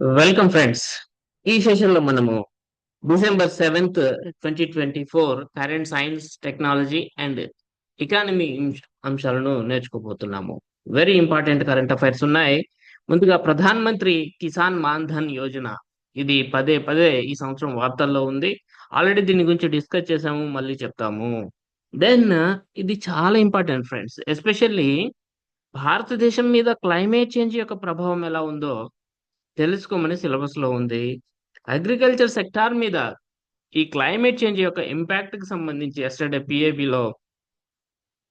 Welcome friends ఈ సెషన్లో మనము December seventh twenty twenty four current science technology and economy అంశాలను నేర్చుకోబోతున్నాము. వెరీ ఇంపార్టెంట్ కరెంట్ అఫైర్స్ ఉన్నాయి. ముందుగా ప్రధాన్ మంత్రి కిసాన్ మాన్ ధన్ యోజన. ఇది పదే పదే ఈ సంవత్సరం వార్తల్లో ఉంది. ఆల్రెడీ దీని గురించి డిస్కస్ చేసాము మళ్ళీ చెప్తాము. దెన్ ఇది చాలా ఇంపార్టెంట్ ఫ్రెండ్స్ ఎస్పెషల్లీ భారతదేశం మీద క్లైమేట్ చేంజ్ యొక్క ప్రభావం ఎలా ఉందో తెలుసుకోమని సిలబస్లో ఉంది. అగ్రికల్చర్ సెక్టార్ మీద ఈ క్లైమేట్ చేంజ్ యొక్క ఇంపాక్ట్కి సంబంధించి ఎస్టర్డే పిఏబిలో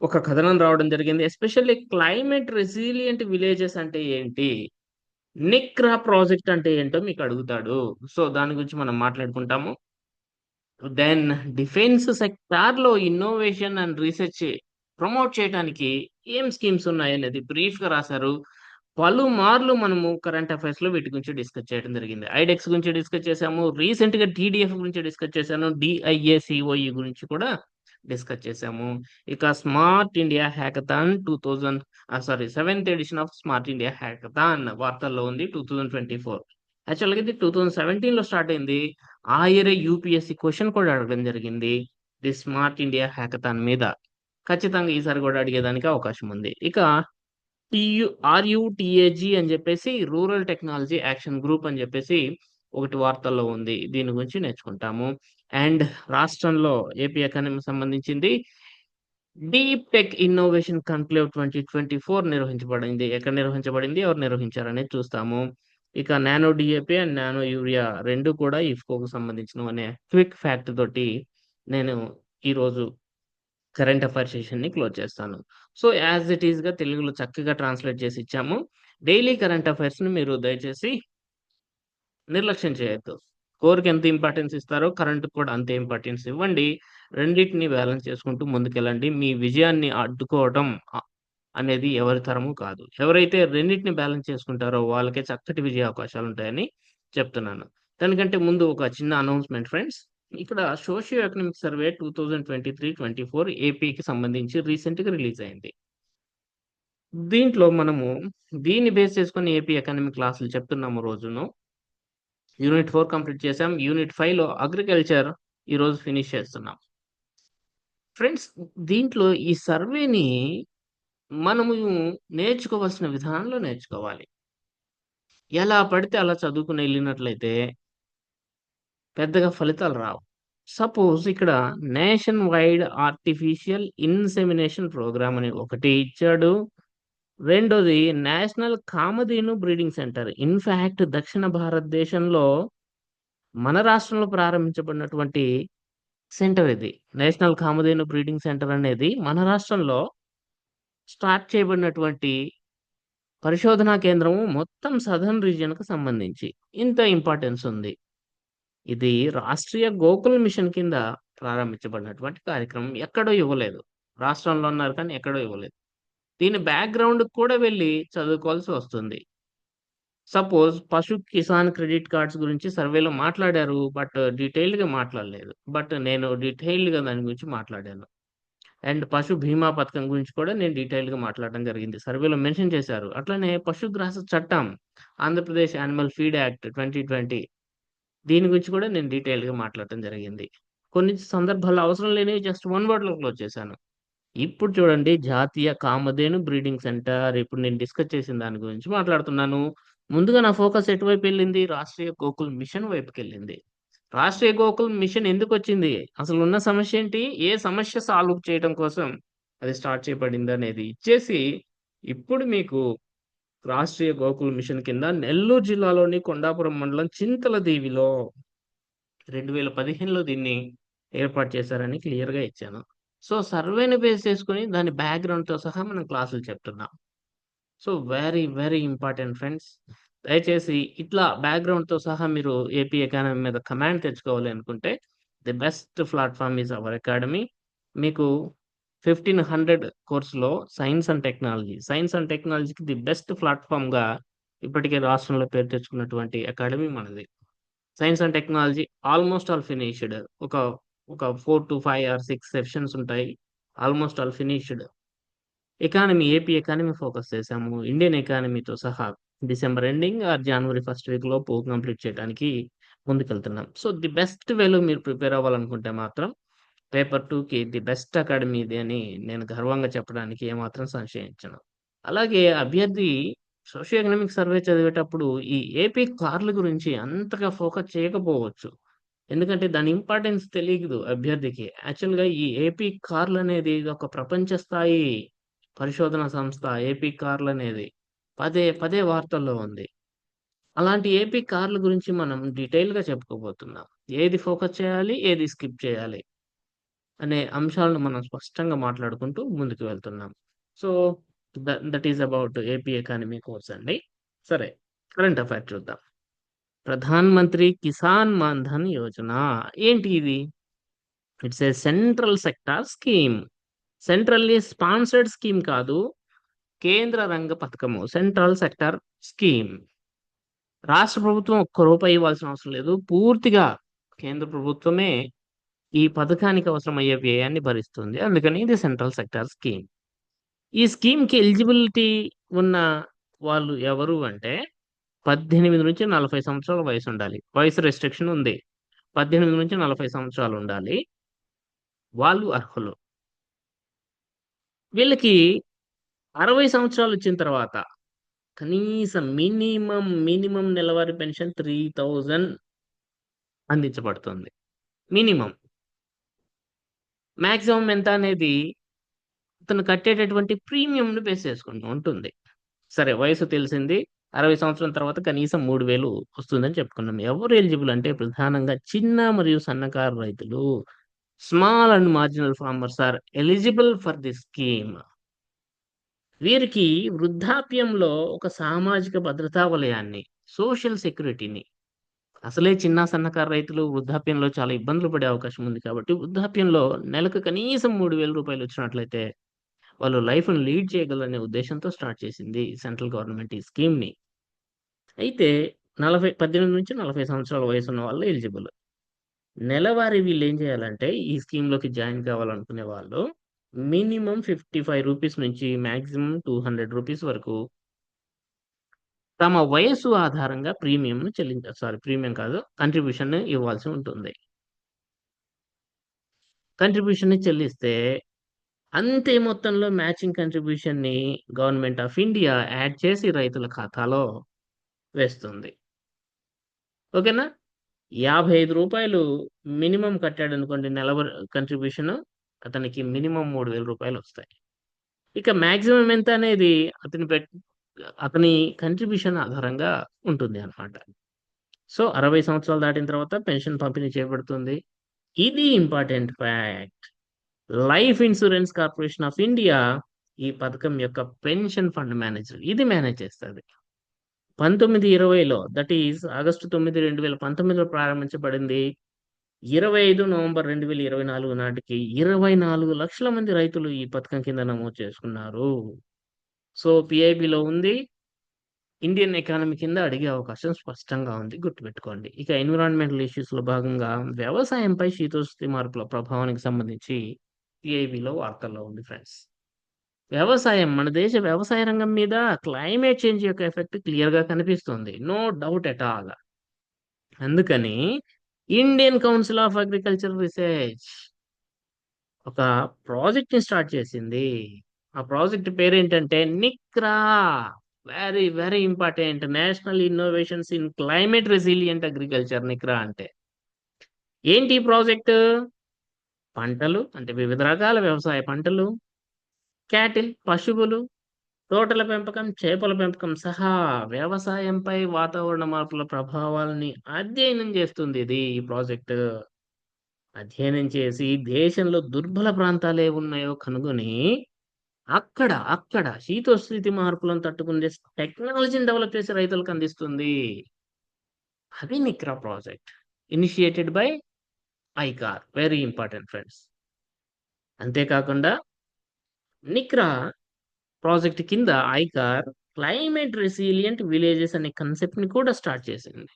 ఒక కథనం రావడం జరిగింది. ఎస్పెషల్లీ క్లైమేట్ రెసిలియంట్ విలేజెస్ అంటే ఏంటి? నిక్రా ప్రాజెక్ట్ అంటే ఏంటో మీకు అడుగుతాడు. సో దాని గురించి మనం మాట్లాడుకుంటాము. దెన్ డిఫెన్స్ సెక్టార్లో ఇన్నోవేషన్ అండ్ రీసెర్చ్ ప్రమోట్ చేయడానికి ఏం స్కీమ్స్ ఉన్నాయనేది బ్రీఫ్గా రాశారు. పలుమార్లు మనము కరెంట్ అఫైర్స్లో వీటి గురించి డిస్కస్ చేయడం జరిగింది. ఐడెక్స్ గురించి డిస్కస్ చేసాము రీసెంట్గా టీడీఎఫ్ గురించి డిస్కస్ చేశాను. డిఐఏసిఓఈ గురించి కూడా డిస్కస్ చేసాము ఇక smart India hackathon two thousand sorry seventh edition of smart India hackathon వార్తల్లో ఉంది టూ థౌజండ్ ట్వంటీ ఫోర్ యాక్చువల్గా ఇది టూ థౌజండ్ సెవెంటీన్లో స్టార్ట్ అయింది. ఆ ఇయర్ యూపీఎస్సి క్వశ్చన్ కూడా అడగడం జరిగింది ది స్మార్ట్ ఇండియా హ్యాకథాన్ మీద. ఖచ్చితంగా ఈసారి కూడా అడిగేదానికి అవకాశం ఉంది. ఇక టియు అని చెప్పేసి రూరల్ టెక్నాలజీ యాక్షన్ గ్రూప్ అని చెప్పేసి ఒకటి వార్తల్లో ఉంది. దీని గురించి నేర్చుకుంటాము. అండ్ రాష్ట్రంలో ఏపీ ఎకానమీ సంబంధించింది deep tech innovation conclave twenty twenty four నిర్వహించబడింది. ఎక్కడ నిర్వహించబడింది? ఎవరు నిర్వహించారనేది చూస్తాము. ఇక nano DAP and nano urea రెండు కూడా ఇఫ్కోకు సంబంధించిన అనే క్విక్ ఫ్యాక్ట్ తోటి నేను ఈరోజు కరెంట్ అఫైర్ సెషన్ని క్లోజ్ చేస్తాను. సో యాజ్ ఇట్ ఈస్గా తెలుగులో చక్కగా ట్రాన్స్లేట్ చేసి ఇచ్చాము. డైలీ కరెంట్ అఫైర్స్ని మీరు దయచేసి నిర్లక్ష్యం చేయొద్దు. కోర్కి ఎంత ఇంపార్టెన్స్ ఇస్తారో కరెంట్ కూడా అంతే ఇంపార్టెన్స్ ఇవ్వండి. రెండింటిని బ్యాలెన్స్ చేసుకుంటూ ముందుకెళ్ళండి. మీ విజయాన్ని అడ్డుకోవటం అనేది ఎవరి తరము కాదు. ఎవరైతే రెండింటిని బ్యాలెన్స్ చేసుకుంటారో వాళ్ళకే చక్కటి విజయ అవకాశాలు ఉంటాయని చెప్తున్నాను. దానికంటే ముందు ఒక చిన్న అనౌన్స్మెంట్ ఫ్రెండ్స్. ఇక్కడ socio economic survey two thousand twenty three twenty four ఏపీకి సంబంధించి రీసెంట్గా రిలీజ్ అయింది. దీంట్లో మనము దీన్ని బేస్ చేసుకొని ఏపీ ఎకనామిక్ క్లాసులు చెప్తున్నాము రోజును. యూనిట్ ఫోర్ కంప్లీట్ చేసాం యూనిట్ ఫైవ్లో అగ్రికల్చర్ ఈ రోజు ఫినిష్ చేస్తున్నాం. ఫ్రెండ్స్ దీంట్లో ఈ సర్వేని మనము నేర్చుకోవాల్సిన విధానంలో నేర్చుకోవాలి. ఎలా పడితే అలా చదువుకుని వెళ్ళినట్లయితే పెద్దగా ఫలితాలు రావు. సపోజ్ ఇక్కడ nation wide artificial insemination programme అని ఒకటి ఇచ్చాడు. రెండోది national Kamadhenu breeding centre in fact దక్షిణ భారతదేశంలో మన రాష్ట్రంలో ప్రారంభించబడినటువంటి సెంటర్ ఇది. నేషనల్ కామధేను బ్రీడింగ్ సెంటర్ అనేది మన రాష్ట్రంలో స్టార్ట్ చేయబడినటువంటి పరిశోధనా కేంద్రము మొత్తం సదర్న్ రీజియన్కు సంబంధించి. ఇంత ఇంపార్టెన్స్ ఉంది. ఇది రాష్ట్రీయ గోకుల్ మిషన్ కింద ప్రారంభించబడినటువంటి కార్యక్రమం. ఎక్కడో ఇవ్వలేదు. రాష్ట్రంలో ఉన్నారు కానీ ఎక్కడో ఇవ్వలేదు. దీని బ్యాక్గ్రౌండ్ కూడా వెళ్ళి చదువుకోవాల్సి వస్తుంది. సపోజ్ పశు కిసాన్ క్రెడిట్ కార్డ్స్ గురించి సర్వేలో మాట్లాడారు బట్ డీటెయిల్డ్గా మాట్లాడలేదు. బట్ నేను డీటెయిల్డ్గా దాని గురించి మాట్లాడాను. అండ్ పశు బీమా పథకం గురించి కూడా నేను డీటెయిల్గా గా మాట్లాడడం జరిగింది. సర్వేలో మెన్షన్ చేశారు. అట్లనే పశుగ్రాస చట్టం Andhra Pradesh animal feed act twenty twenty దీని గురించి కూడా నేను డీటెయిల్గా మాట్లాడటం జరిగింది. కొన్ని సందర్భాల్లో అవసరం లేని జస్ట్ వన్ వర్డ్లో క్లోజ్ చేశాను ఇప్పుడు చూడండి జాతీయ కామధేను బ్రీడింగ్ సెంటర్ ఇప్పుడు నేను డిస్కస్ చేసిన దాని గురించి మాట్లాడుతున్నాను. ముందుగా నా ఫోకస్ ఎటువైపు వెళ్ళింది? రాష్ట్రీయ గోకుల్ మిషన్ వైపుకి వెళ్ళింది. రాష్ట్రీయ గోకుల్ మిషన్ ఎందుకు వచ్చింది? అసలు ఉన్న సమస్య ఏంటి? ఏ సమస్య సాల్వ్ చేయడం కోసం అది స్టార్ట్ చేయబడింది అనేది ఇచ్చేసి ఇప్పుడు మీకు రాష్ట్రీయ గోకుల మిషన్ కింద నెల్లూరు జిల్లాలోని కొండాపురం మండలం చింతలదేవిలో రెండు వేల పదిహేనులో దీన్ని ఏర్పాటు చేశారని క్లియర్గా ఇచ్చాను. సో సర్వేని బేస్ చేసుకుని దాని బ్యాక్గ్రౌండ్తో సహా మనం క్లాసులు చెప్తున్నాం. So very very important friends దయచేసి ఇట్లా బ్యాక్గ్రౌండ్తో సహా మీరు ఏపీ ఎకానమీ మీద కమాండ్ తెచ్చుకోవాలి అనుకుంటే the best platform is our academy మీకు ఫిఫ్టీన్ హండ్రెడ్ కోర్సులో science and technology. Science and టెక్నాలజీకి ది బెస్ట్ ప్లాట్ఫామ్గా ఇప్పటికే రాష్ట్రంలో పేరు తెచ్చుకున్నటువంటి అకాడమీ మనది. Science and technology almost all finished. ఒక ఒక four to five or six sessions ఉంటాయి. Almost all finished. Economy AP economy focus చేసాము ఇండియన్ ఎకానమీతో సహా December ending or January first week లోపు కంప్లీట్ చేయడానికి ముందుకెళ్తున్నాం. సో ది బెస్ట్ వేలో మీరు ప్రిపేర్ అవ్వాలనుకుంటే మాత్రం పేపర్ టూకి ది బెస్ట్ అకాడమీ ఇది అని నేను గర్వంగా చెప్పడానికి ఏమాత్రం సంశయించను. అలాగే అభ్యర్థి సోషియో ఎకనామిక్ సర్వే చదివేటప్పుడు ఈ ఏపీ కార్ల గురించి అంతగా ఫోకస్ చేయకపోవచ్చు. ఎందుకంటే దాని ఇంపార్టెన్స్ తెలియదు అభ్యర్థికి. యాక్చువల్గా ఈ ఏపీ కార్లు అనేది ఇది ఒక ప్రపంచ స్థాయి పరిశోధన సంస్థ ఏపీ కార్లు అనేది పదే పదే వార్తల్లో ఉంది. అలాంటి ఏపీ కార్ల గురించి మనం డీటెయిల్గా చెప్పుకోబోతున్నాం. ఏది ఫోకస్ చేయాలి ఏది స్కిప్ చేయాలి. అనే అంశాలను మనం స్పష్టంగా మాట్లాడుకుంటూ ముందుకు వెళ్తున్నాం. So that is about AP economy course అండి. సరే కరెంట్ అఫైర్ చూద్దాం. ప్రధాన్ మంత్రి కిసాన్ మాన్ ధన్ యోజన. ఏంటి ఇది? It's a central sector scheme. Centrally sponsored scheme కాదు కేంద్ర రంగ పథకము సెంట్రల్ సెక్టార్ స్కీమ్. రాష్ట్ర ప్రభుత్వం ఒక్క రూపాయి ఇవ్వాల్సిన అవసరం లేదు. పూర్తిగా కేంద్ర ప్రభుత్వమే ఈ పథకానికి అవసరమయ్యే వ్యయాన్ని భరిస్తుంది. అందుకని ఇది సెంట్రల్ సెక్టార్ స్కీమ్. ఈ స్కీమ్కి ఎలిజిబిలిటీ ఉన్న వాళ్ళు ఎవరు అంటే పద్దెనిమిది నుంచి నలభై సంవత్సరాల వయసు ఉండాలి. వయసు రెస్ట్రిక్షన్ ఉంది. పద్దెనిమిది నుంచి నలభై సంవత్సరాలు ఉండాలి. వాళ్ళు అర్హులు. వీళ్ళకి అరవై సంవత్సరాలు వచ్చిన తర్వాత కనీసం మినిమం మినిమం నెలవారీ పెన్షన్ త్రీ థౌజండ్ అందించబడుతుంది. మినిమం. మాక్సిమం ఎంత అనేది అతను కట్టేటటువంటి ప్రీమియంను బేస్ చేసుకుంటూ ఉంటుంది. సరే వయసు తెలిసింది. అరవై సంవత్సరం తర్వాత కనీసం మూడు వేలు వస్తుందని చెప్పుకున్నాం. ఎవరు ఎలిజిబుల్ అంటే ప్రధానంగా చిన్న మరియు సన్నకారు రైతులు. Small and marginal farmers are eligible for the scheme. వీరికి వృద్ధాప్యంలో ఒక సామాజిక భద్రతా వలయాన్ని సోషల్ సెక్యూరిటీని అసలే చిన్న సన్నకారు రైతులు వృద్ధాప్యంలో చాలా ఇబ్బందులు పడే అవకాశం ఉంది కాబట్టి వృద్ధాప్యంలో నెలకు కనీసం మూడు వేల రూపాయలు వచ్చినట్లయితే వాళ్ళు లైఫ్ను లీడ్ చేయగలరనే ఉద్దేశంతో స్టార్ట్ చేసింది సెంట్రల్ గవర్నమెంట్ ఈ స్కీమ్ని. అయితే నలభై పద్దెనిమిది నుంచి నలభై సంవత్సరాల వయసు ఉన్న వాళ్ళు ఎలిజిబుల్. నెలవారీ వీళ్ళు ఏం చేయాలంటే ఈ స్కీమ్లోకి జాయిన్ కావాలనుకునే వాళ్ళు మినిమం ఫిఫ్టీ ఫైవ్ రూపీస్ నుంచి మ్యాక్సిమం టూ హండ్రెడ్ రూపీస్ వరకు తమ వయస్సు ఆధారంగా ప్రీమియంను చెల్లించాలి సారీ ప్రీమియం కాదు కంట్రిబ్యూషన్ ఇవ్వాల్సి ఉంటుంది. కంట్రిబ్యూషన్ చెల్లిస్తే అంతే మొత్తంలో మ్యాచింగ్ కంట్రిబ్యూషన్ని గవర్నమెంట్ ఆఫ్ ఇండియా యాడ్ చేసి రైతుల ఖాతాలో వేస్తుంది. ఓకేనా? యాభై ఐదు రూపాయలు మినిమం కట్టాడు అనుకోండి నెల కంట్రిబ్యూషన్ అతనికి మినిమం మూడు వేల రూపాయలు వస్తాయి. ఇక మ్యాక్సిమం ఎంత అనేది అతని పెట్టి అతని కంట్రిబ్యూషన్ ఆధారంగా ఉంటుంది అనమాట సో అరవై సంవత్సరాలు దాటిన తర్వాత పెన్షన్ పంపిణీ చేయబడుతుంది ఇది important fact. Life insurance corporation of India ఈ పథకం యొక్క పెన్షన్ ఫండ్ మేనేజర్ ఇది మేనేజ్ చేస్తుంది. పంతొమ్మిది ఇరవైలో దట్ ఈస్ ఆగస్టు తొమ్మిది రెండు వేల పంతొమ్మిదిలో ప్రారంభించబడింది. ఇరవై ఐదు నవంబర్ రెండు వేల ఇరవై నాలుగు నాటికి ఇరవై నాలుగు లక్షల మంది రైతులు ఈ పథకం కింద నమోదు చేసుకున్నారు. సో పిఐబిలో ఉంది. ఇండియన్ ఎకానమీ కింద అడిగే అవకాశం స్పష్టంగా ఉంది. గుర్తుపెట్టుకోండి. ఇక ఎన్విరాన్మెంటల్ ఇష్యూస్లో భాగంగా వ్యవసాయంపై శీతోష్ణ మార్పుల ప్రభావానికి సంబంధించి పిఐబిలో వార్తల్లో ఉంది ఫ్రెండ్స్. వ్యవసాయం మన దేశ వ్యవసాయ రంగం మీద క్లైమేట్ చేంజ్ యొక్క ఎఫెక్ట్ క్లియర్గా కనిపిస్తుంది. No doubt at all. అందుకని Indian council of agriculture research ఒక ప్రాజెక్ట్ని స్టార్ట్ చేసింది. ఆ ప్రాజెక్ట్ పేరు ఏంటంటే NICRA. Very very important national innovations in climate resilient agriculture NICRA అంటే. ఏంటి ప్రాజెక్ట్? పంటలు అంటే వివిధ రకాల వ్యవసాయ పంటలు క్యాటిల్ పశువులు తోటల పెంపకం చేపల పెంపకం సహా వ్యవసాయంపై వాతావరణ మార్పుల ప్రభావాలని అధ్యయనం చేస్తుంది ఇది ఈ ప్రాజెక్ట్. అధ్యయనం చేసి దేశంలో దుర్బల ప్రాంతాలు ఏ ఉన్నాయో కనుగొని అక్కడ అక్కడ శీతోస్థితి మార్పులను తట్టుకునే టెక్నాలజీని డెవలప్ చేసి రైతులకు అందిస్తుంది. అది NICRA project initiated by ICAR very important friends అంతేకాకుండా నిక్రా ప్రాజెక్ట్ కింద ఐకార్ క్లైమేట్ రెసిలియంట్ విలేజెస్ అనే concept ని కూడా స్టార్ట్ చేసింది.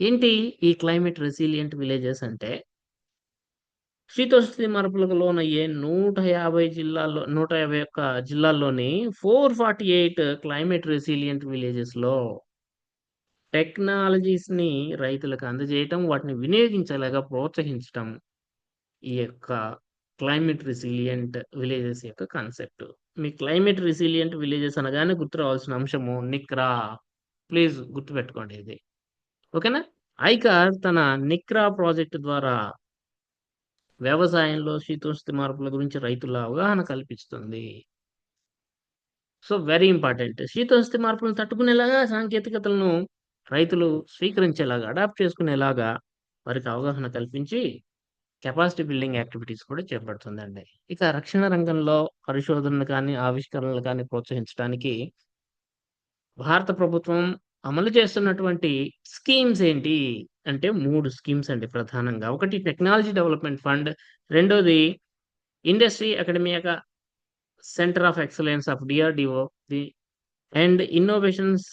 ఏంటి ఈ క్లైమేట్ రెసిలియంట్ విలేజెస్ అంటే శీతోష్ణ మార్పులకు లోనయ్యే నూట యాభై జిల్లాల్లో నూట యాభై ఒక్క జిల్లాల్లోని four forty eight climate resilient విలేజెస్లో టెక్నాలజీస్ని రైతులకు అందజేయటం వాటిని వినియోగించేలాగా ప్రోత్సహించటం ఈ యొక్క క్లైమేట్ రెసిలియంట్ విలేజెస్ యొక్క కాన్సెప్ట్. మీ క్లైమేట్ రెసిలియంట్ విలేజెస్ అనగానే గుర్తు రావాల్సిన అంశము నిక్రా. ప్లీజ్ గుర్తుపెట్టుకోండి ఇది. ఓకేనా? ఐకార్ తన నిక్రా ప్రాజెక్ట్ ద్వారా వ్యవసాయంలో శీతోష్ణ మార్పుల గురించి రైతుల అవగాహన కల్పిస్తుంది. సో వెరీ ఇంపార్టెంట్ శీతోష్ణ మార్పులను తట్టుకునేలాగా సాంకేతికతలను రైతులు స్వీకరించేలాగా అడాప్ట్ చేసుకునేలాగా వారికి అవగాహన కల్పించి కెపాసిటీ బిల్డింగ్ యాక్టివిటీస్ కూడా చేపడుతుందండి. ఇక రక్షణ రంగంలో పరిశోధనలు కానీ ఆవిష్కరణలు కానీ ప్రోత్సహించడానికి భారత ప్రభుత్వం అమలు చేస్తున్నటువంటి స్కీమ్స్ ఏంటి? అంటే మూడు స్కీమ్స్ అండి ప్రధానంగా. ఒకటి టెక్నాలజీ డెవలప్మెంట్ ఫండ్ రెండోది industry academia centre of excellence of DRDO the and innovations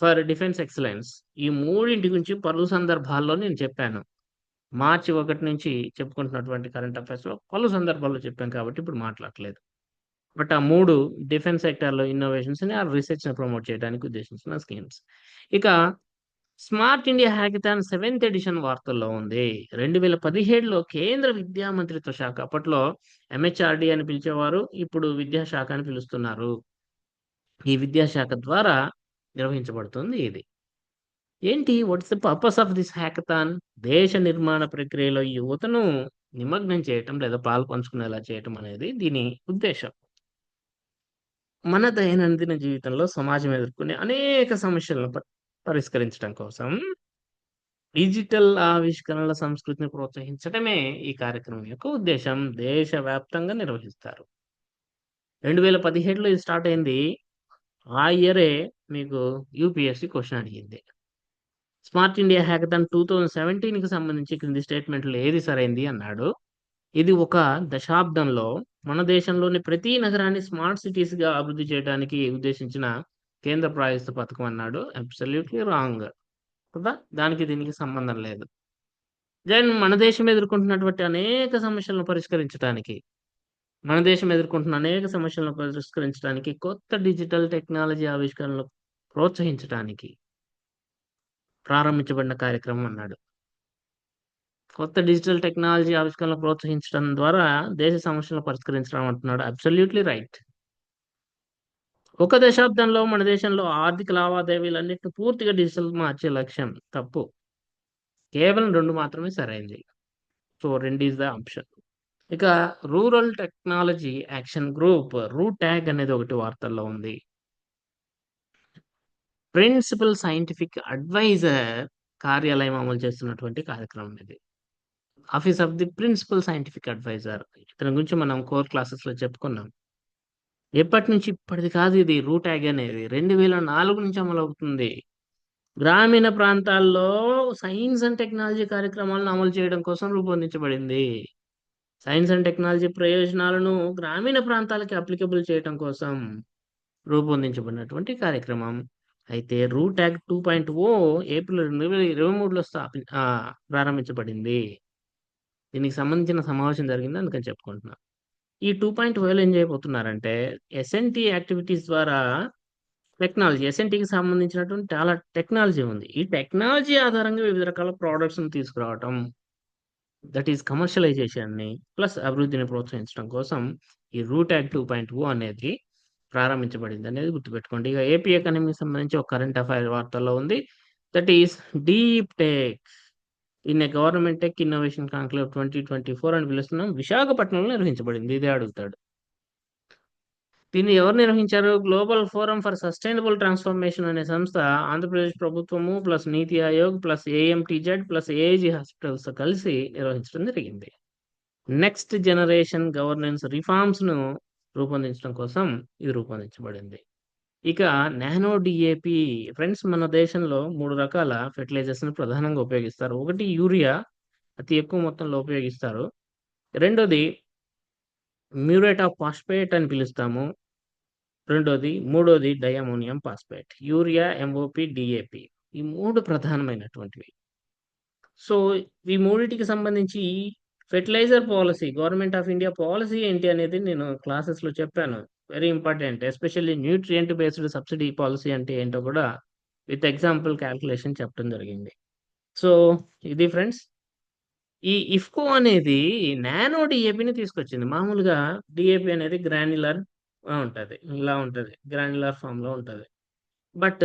for defence excellence. ఈ మూడింటి గురించి పలు సందర్భాల్లో నేను చెప్పాను. మార్చి ఒకటి నుంచి చెప్పుకుంటున్నటువంటి కరెంట్ అఫైర్స్లో పలు సందర్భాల్లో చెప్పాను కాబట్టి ఇప్పుడు మాట్లాడలేదు బట్ ఆ మూడు డిఫెన్స్ సెక్టార్లో ఇన్నోవేషన్స్ని ఆ రీసెర్చ్ని ప్రమోట్ చేయడానికి ఉద్దేశించిన స్కీమ్స్. ఇక smart India hackathon seventh edition వార్తల్లో ఉంది. రెండు వేల పదిహేడులో కేంద్ర విద్యా మంత్రిత్వ శాఖ అప్పట్లో ఎంహెచ్ఆర్డి అని పిలిచేవారు ఇప్పుడు విద్యాశాఖ అని పిలుస్తున్నారు. ఈ విద్యాశాఖ ద్వారా నిర్వహించబడుతుంది ఇది. ఏంటి? What's the purpose of this hackathon దేశ నిర్మాణ ప్రక్రియలో యువతను నిమగ్నం చేయటం లేదా పాలు పంచుకునేలా చేయటం అనేది దీని ఉద్దేశం. మన దైనందిన జీవితంలో సమాజం ఎదుర్కొనే అనేక సమస్యలను పరిష్కరించడం కోసం డిజిటల్ ఆవిష్కరణల సంస్కృతిని ప్రోత్సహించడమే ఈ కార్యక్రమం యొక్క ఉద్దేశం. దేశవ్యాప్తంగా నిర్వహిస్తారు. రెండు వేల పదిహేడులో ఇది స్టార్ట్ అయింది. ఆ ఇయరే మీకు యూపీఎస్సీ క్వశ్చన్ అడిగింది. Smart India hackathon two thousand సెవెంటీన్కి సంబంధించి క్రింది స్టేట్మెంట్లు ఏది సరైంది అన్నాడు. ఇది ఒక దశాబ్దంలో మన దేశంలోని ప్రతి నగరాన్ని స్మార్ట్ సిటీస్గా అభివృద్ధి చేయడానికి ఉద్దేశించిన కేంద్ర ప్రాయస్త పథకం అన్నాడు. అబ్సల్యూట్లీ రాంగ్ కదా? దానికి దీనికి సంబంధం లేదు. దెన్ మన దేశం ఎదుర్కొంటున్నటువంటి అనేక సమస్యలను పరిష్కరించడానికి మన దేశం ఎదుర్కొంటున్న అనేక సమస్యలను పరిష్కరించడానికి కొత్త డిజిటల్ టెక్నాలజీ ఆవిష్కరణలు ప్రోత్సహించడానికి ప్రారంభించబడిన కార్యక్రమం అన్నాడు. కొత్త డిజిటల్ టెక్నాలజీ ఆవిష్కరణలు ప్రోత్సహించడం ద్వారా దేశ సమస్యలను పరిష్కరించడం అంటున్నాడు. అబ్సల్యూట్లీ రైట్ ఒక దశాబ్దంలో మన దేశంలో ఆర్థిక లావాదేవీలన్నింటిని పూర్తిగా డిజిటల్ మార్చే లక్ష్యం తప్పు. కేవలం రెండు మాత్రమే సరైంది సో రెండు ఈజ్ ద ఆప్షన్ ఇక rural technology action group RuTAG అనేది ఒకటి వార్తల్లో ఉంది. ప్రిన్సిపల్ సైంటిఫిక్ అడ్వైజర్ కార్యాలయం అమలు చేస్తున్నటువంటి కార్యక్రమం ఇది. Office of the principal scientific adviser. ఇతని గురించి మనం కోర్ క్లాసెస్లో చెప్పుకున్నాం. ఎప్పటి నుంచి ఇప్పటిది కాదు ఇది రూట్ యాగ్ అనేది. రెండు వేల నాలుగు నుంచి అమలు అవుతుంది. గ్రామీణ ప్రాంతాల్లో సైన్స్ అండ్ టెక్నాలజీ కార్యక్రమాలను అమలు చేయడం కోసం రూపొందించబడింది. సైన్స్ అండ్ టెక్నాలజీ ప్రయోజనాలను గ్రామీణ ప్రాంతాలకి అప్లికబుల్ చేయడం కోసం రూపొందించబడినటువంటి కార్యక్రమం. అయితే RuTAG two point O April రెండు వేల ఇరవై మూడులో స్థాపి ప్రారంభించబడింది. దీనికి సంబంధించిన సమావేశం జరిగింది. అందుకని చెప్పుకుంటున్నా. ఈ టూ పాయింట్ ఓలో ఏం చేయబోతున్నారంటే ఎస్ఎన్టీ యాక్టివిటీస్ ద్వారా టెక్నాలజీ ఎస్ఎన్టీకి సంబంధించినటువంటి చాలా టెక్నాలజీ ఉంది. ఈ టెక్నాలజీ ఆధారంగా వివిధ రకాల ప్రోడక్ట్స్ని తీసుకురావటం దట్ ఈస్ కమర్షియలైజేషన్ని ప్లస్ అభివృద్ధిని ప్రోత్సహించడం కోసం ఈ RuTAG two point O అనేది ప్రారంభించబడింది అనేది గుర్తుపెట్టుకోండి. ఇక ఏపీ ఎకానమీకి సంబంధించి ఒక కరెంట్ అఫైర్ వార్తల్లో ఉంది. That is deep tech in a government tech innovation conclave twenty twenty four అని పిలుస్తున్నాం. విశాఖపట్నంలో నిర్వహించబడింది. ఇదే అడుగుతాడు. దీన్ని ఎవరు నిర్వహించారు? Global forum for sustainable transformation అనే సంస్థ ఆంధ్రప్రదేశ్ ప్రభుత్వము plus NITI Aayog plus AMTZ plus AIG hospitals కలిసి నిర్వహించడం జరిగింది. నెక్స్ట్ జనరేషన్ గవర్నెన్స్ రిఫార్మ్స్ను రూపొందించడం కోసం ఇది రూపొందించబడింది. ఇక నానో డిఏపి ఫ్రెండ్స్ మన దేశంలో మూడు రకాల ఫెర్టిలైజర్స్ని ప్రధానంగా ఉపయోగిస్తారు. ఒకటి యూరియా అతి ఎక్కువ మొత్తంలో ఉపయోగిస్తారు. రెండోది మ్యూరేట్ ఆఫ్ ఫాస్ఫేట్ అని పిలుస్తాము. రెండోది మూడోది diammonium phosphate urea MOP DAP ఈ మూడు ప్రధానమైనటువంటివి. సో ఈ మూడిటికి సంబంధించి fertiliser policy government of India policy ఏంటి అనేది నేను క్లాసెస్లో చెప్పాను. Very important especially nutrient based subsidy policy అంటే ఏంటో కూడా విత్ ఎగ్జాంపుల్ క్యాల్కులేషన్ చెప్పడం జరిగింది. సో ఇది ఫ్రెండ్స్ ఈ ఇఫ్కో అనేది నానో డిఏపిని తీసుకొచ్చింది. మామూలుగా డిఏపి అనేది గ్రాన్యులర్ ఉంటుంది. ఇలా ఉంటుంది. గ్రాన్యులర్ ఫామ్లో ఉంటుంది. బట్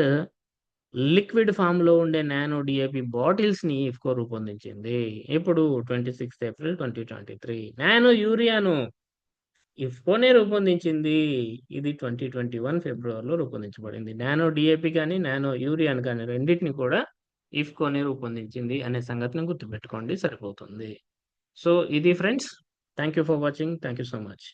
లిక్విడ్ ఫామ్లో ఉండే నానో డిఏపి బాటిల్స్ని ఇఫ్కో రూపొందించింది. ఇప్పుడు twenty sixth April twenty twenty three nano యూరియాను ఇఫ్కోనే రూపొందించింది? ఇది ట్వంటీ ట్వంటీ వన్ ఫిబ్రవరిలో రూపొందించబడింది. నానో డిఏపి కానీ నానో యూరియాన్ కానీ రెండింటిని కూడా ఇఫ్కోనే రూపొందించింది అనే సంగతిని గుర్తుపెట్టుకోండి సరిపోతుంది. సో ఇది friends thank you for watching thank you so much